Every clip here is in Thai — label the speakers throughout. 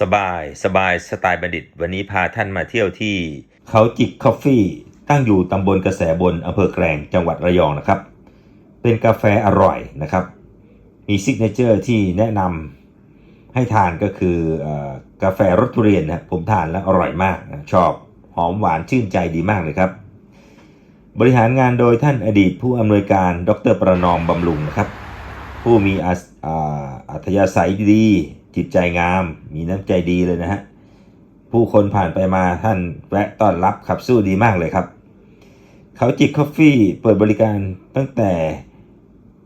Speaker 1: สบายสบายสไตล์บัณฑิต วันนี้พาท่านมาเที่ยวที่ เขาจิกคอฟฟี่ ตั้งอยู่ตำบลกระแสบนอำเภอแกลงจังหวัดระยองนะครับ เป็นกาแฟอร่อยนะครับ มีซิกเนเจอร์ที่แนะนำให้ทานก็คืออกาแฟรสทุเรียนนะผมทานแล้วอร่อยมากนะชอบหอมหวานชื่นใจดีมากเลยครับ บริหารงานโดยท่านอดีตผู้อำนวยการดรประนอมบำรุงนะครับ ผู้มีอาสอ่าอัธยาศัยดี จิตใจงาม มีน้ำใจดีเลยนะฮะ ผู้คนผ่านไปมาท่านแวะต้อนรับขับสู้ดีมากเลยครับ เขาจิกคอฟฟเปิดบริการตั้งแต่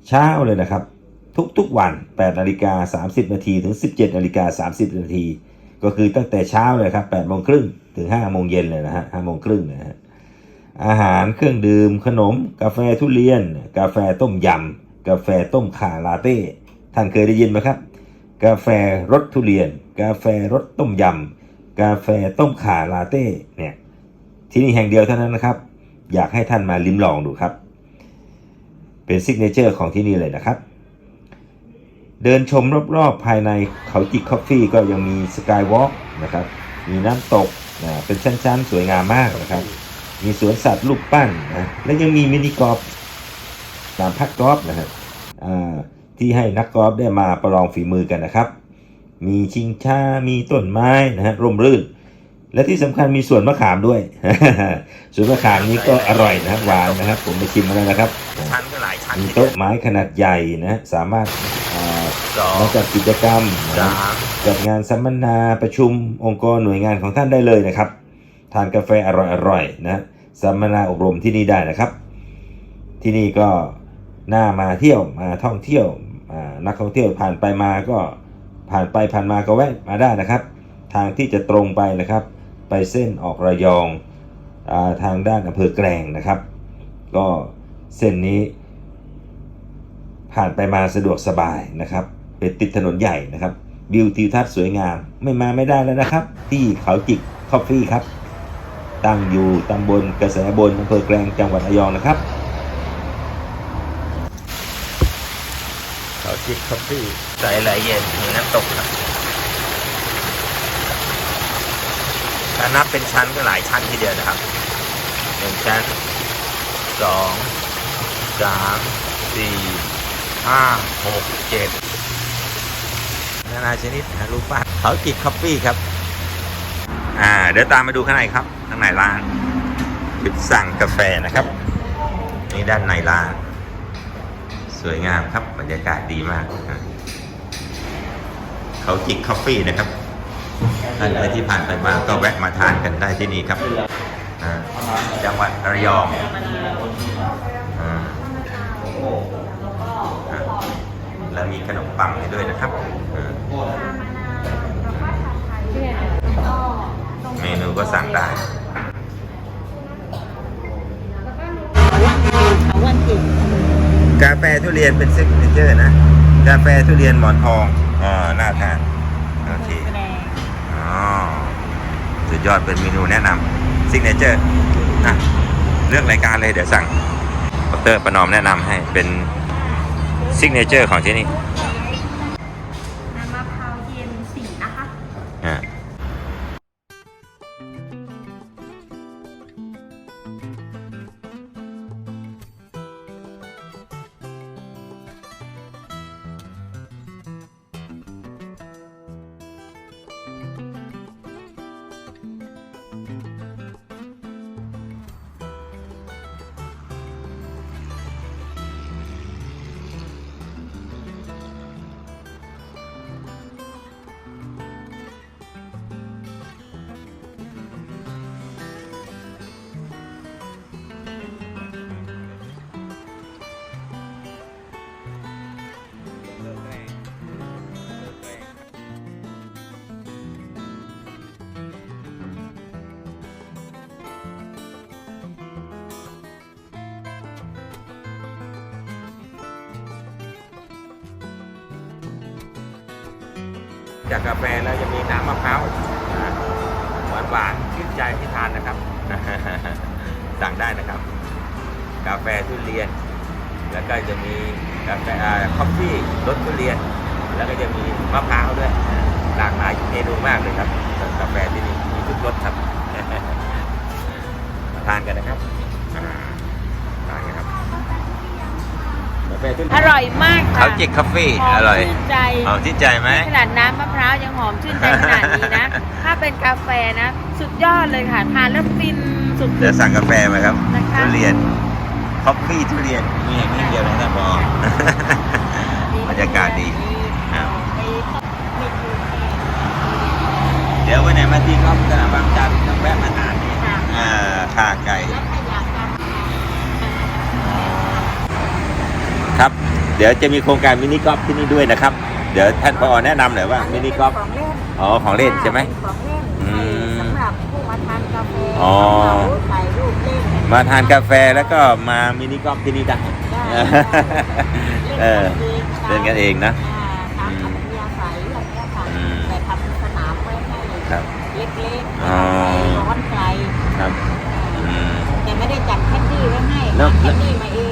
Speaker 1: เช้าเลยนะครับ ทุกๆวัน 8นาฬิกา30 นาทีถึง 17นาฬิกา30 นาที ก็คือตั้งแต่เช้าเลยครับ8โมงครึ่งถึง5โมงเย็นเลยนะฮะ5โมงครึ่งนะฮะอาหารเครื่องดื่มขนม กาแฟทุเรียน กาแฟต้มยำกาแฟต้มข่าลาเต้ ท่านเคยได้ยินไหมครับ กาแฟรสทุเรียน กาแฟรสต้มยำ กาแฟต้มข่าลาเต้เนี่ยที่นี่แห่งเดียวเท่านั้นนะครับ อยากให้ท่านมาลิ้มลองดูครับ เป็นซิกเนเจอร์ของที่นี่เลยนะครับ เดินชมรอบๆภายในเขาจิกคอฟฟี่ก็ยังมีสกายวอล์กนะครับ มีน้ำตกนะเป็นชั้นๆ สวยงามมากนะครับ มีสวนสัตว์ลูกปั้นนะและยังมีมินิกอล์ฟสนามพักกอล์ฟนะฮะอ่า ที่ให้นักกอล์ฟได้มาประลองฝีมือกันนะครับ มีชิงช้ามีต้นไม้นะฮะร่มรื่น และที่สำคัญมีสวนมะขามด้วยสวนมะขามนี้ก็อร่อยนะหวานนะครับ ผมไปชิมมาแล้วนะครับ
Speaker 2: ชั้นก็หลายชั้น
Speaker 1: มีโต๊ะไม้ขนาดใหญ่นะสามารถอ่า
Speaker 2: สอง
Speaker 1: มาจัดกิจกรรมนะ
Speaker 2: สาม
Speaker 1: จัดงานสัมมนาประชุมองค์กรหน่วยงานของท่านได้เลยนะครับ ทานกาแฟอร่อยๆนะสัมมนาอบรมที่นี่ได้นะครับ ที่นี่ก็น่ามาเที่ยวมาท่องเที่ยวอ่า นักท่องเที่ยวผ่านไปมาก็ผ่านไปผ่านมาก็แวะมาได้นะครับ ทางที่จะตรงไปนะครับ ไปเส้นออกระยองอาทางด้านอำเภอแกลงนะครับ ก็เส้นนี้ ผ่านไปมาสะดวกสบายนะครับเป็นติดถนนใหญ่นะครับวิวทิวทัศน์สวยงาม ไม่มาไม่ได้แล้วนะครับ ที่เขาจิกคอฟฟี่ครับ ตั้งอยู่ตำบลกระแสบนอำเภอแกลงจังหวัดระยองนะครับ
Speaker 2: เขา จิกคอฟฟี่ใสไหลเย็นมีน้ำตกครับถ้านับเป็นชั้นก็หลายชั้นทีเดียวนะครับหนึ่งชั้นสองสามสี่ห้าหกเจ็ดนานาชนิดนะรูปปั้นเขาจิกคอฟฟี่ครับ
Speaker 1: อ่า เดี๋ยวตามมาดูข้างในครับ ข้างในร้านจุดสั่งกาแฟนะครับ นี่ด้านในร้าน สวยงามครับบรรยากาศดีมาก เขาจิกคอฟฟี่นะครับท่านใดที่ผ่านไปมาก็แวะมาทานกันได้ที่นี่ครับจังหวัดระยองอแล้วมีขนมปังให้ด้วยนะครับเมนูก็สั่งได้
Speaker 3: เขาวันจิต
Speaker 1: กาแฟทุเรียนเป็นซิกเนเจอร์นะ กาแฟทุเรียนหมอนทองอ่าน่าทานโอเคอ๋อสุดยอดเป็นเมนูแนะนำซิกเนเจอร์นะเลือกรายการเลยเดี๋ยวสั่งดรประนอมแนะนำให้เป็นซิกเนเจอร์ของที่นี่ จากกาแฟแล้วจะมีน้ำมะพร้าวหวานหวานๆชื่นใจที่ทานนะครับ สั่งได้นะครับ กาแฟทุเรียน แล้วก็จะมีกาแฟคอฟฟี่รสทุเรียน แล้วก็จะมีมะพร้าวด้วย
Speaker 2: หลากหลายเมนูมากเลยครับกาแฟที่นี่มีทุกรสครับมาทานกันนะครับอ่าทานกันครับกาแฟที่
Speaker 4: อร่อยมากค่ะ
Speaker 2: เขาจิกคอฟฟี่
Speaker 4: หอม
Speaker 2: อร่อย
Speaker 4: ชื่นใจ
Speaker 2: หอมชื่นใจไหม
Speaker 4: ขนาดน้ำมะพร้าวยังหอมชื่นใจขนาดนี้นะ ถ้าเป็นกาแฟนะ สุดยอดเลยค่ะทานแล้วฟินสุด
Speaker 2: เดี๋ยวสั่งกาแฟมาครับ
Speaker 4: ๆนะคะ
Speaker 2: ทุเรียนคอฟฟี่ทุเรียนมีอย่างนี้เดียวนะท่านพอบรรยากาศดีครับเดี๋ยววันไหนมาที่ก็สนามบางจันทร์ต้องแวะมาทานนี่อ่าข่าไก่ ครับ เดี๋ยวจะมีโครงการมินิกอล์ฟที่นี่ด้วยนะครับ เดี๋ยวท่านพอแนะนำหน่อยว่ามินิกอล์ฟ
Speaker 5: ของเล่น
Speaker 2: อ๋อของเล่นใช่ไหม
Speaker 5: ของเล่น
Speaker 2: อืม
Speaker 5: สำหรับผู้มาทานกาแฟ
Speaker 2: อ๋อ
Speaker 5: ถ่ายรูปเล่น
Speaker 2: มาทานกาแฟแล้วก็มามินิกอล์ฟที่นี่ได้
Speaker 5: ได้
Speaker 2: เออ เล่นกันเองนะ
Speaker 5: ตามอัธยาศัยอย่างเงี้ยค่ะ
Speaker 2: อืม
Speaker 5: แต่ทำสนามไว้ให้
Speaker 2: ครับ
Speaker 5: เล็ก
Speaker 2: อ๋อ
Speaker 5: ๆร้อนไกล
Speaker 2: ครับอืม
Speaker 5: แต่ไม่ได้จัดแคดดี้ไว้ให้
Speaker 2: เนอะ
Speaker 5: หาแคดดี้มาเอง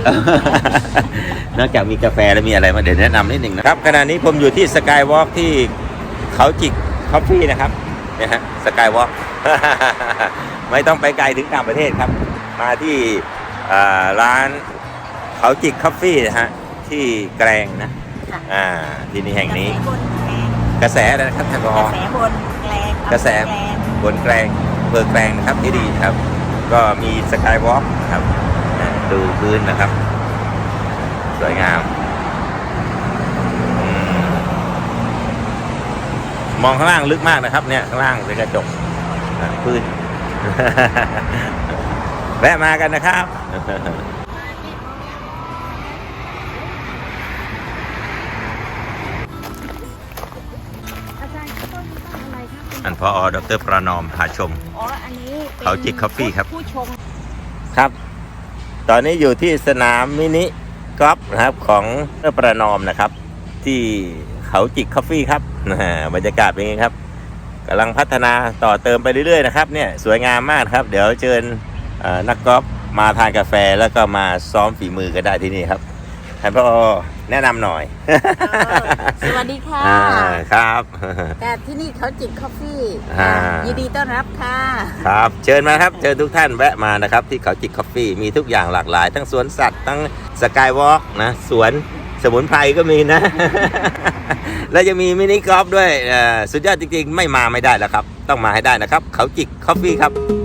Speaker 2: นอกจากมีกาแฟแล้วมีอะไรมาเดี๋ยวแนะนำนิดหนึ่งนะครับขณะนี้ผมอยู่ที่สกายวอล์กที่เขาจิกคอฟฟี่นะครับเนี่ยฮะสกายวอล์กไม่ต้องไปไกลถึงต่างประเทศครับ มาที่อ่าร้านเขาจิกคอฟฟี่นะฮะที่แกรงนะ
Speaker 5: ค่ะ
Speaker 2: อ่าที่นี่แห่งนี้
Speaker 5: กระแสบนแกลง
Speaker 2: กระแสอะไรนะครับท่านผ
Speaker 5: ก
Speaker 2: อ
Speaker 5: ระแสบนแกลง
Speaker 2: กระแส
Speaker 5: อำเภอแกลง
Speaker 2: บนแกรงเปิดแกรงนะครับที่ดีครับ ก็มีสกายวอล์กครับอ่า ดูพื้นนะครับ สวยงามอืมมองข้างล่างลึกมากนะครับ เนี่ยข้างล่างเป็นกระจกอ่าพื้นแวะมากันนะครับ
Speaker 3: อาจารย์ต้นต้นอะไรครับ
Speaker 2: อันพออดรประนอมพาชม
Speaker 3: อ๋ออันนี้ป็น
Speaker 2: เขาจิก Coffee ครับ
Speaker 3: ผู้ชม
Speaker 2: ครับ ตอนนี้อยู่ที่สนามมินิกอล์ฟนะครับของเพื่อประนอมนะครับ ที่เขาจิกคอฟฟี่ครับบรรยากาศเป็นไงครับกำลังพัฒนาต่อเติมไปเรื่อยๆนะครับเนี่ยสวยงามมากครับ เดี๋ยวเชิญนักกอล์ฟมาทานกาแฟแล้วก็มาซ้อมฝีมือกันได้ที่นี่ครับท่านพ่อ แนะนำหน่อย
Speaker 5: เออสวัสดีค่ะ
Speaker 2: อ่าครับ
Speaker 5: แต่ที่นี่เขาจิกคอฟฟี่
Speaker 2: อ่า
Speaker 5: ยินดีต้อนรับค่ะ
Speaker 2: ครับเชิญมาครับเชิญทุกท่านแวะมานะครับ ที่เขาจิกคอฟฟี่มีทุกอย่างหลากหลาย ทั้งสวนสัตว์ทั้งสกายวอล์กนะสวนสมุนไพรก็มีนะ แล้วจะมีมินิกอล์ฟด้วยเอ่อสุดยอดจริงๆ ไม่มาไม่ได้แล้วครับ ต้องมาให้ได้นะครับ เขาจิกคอฟฟี่ครับ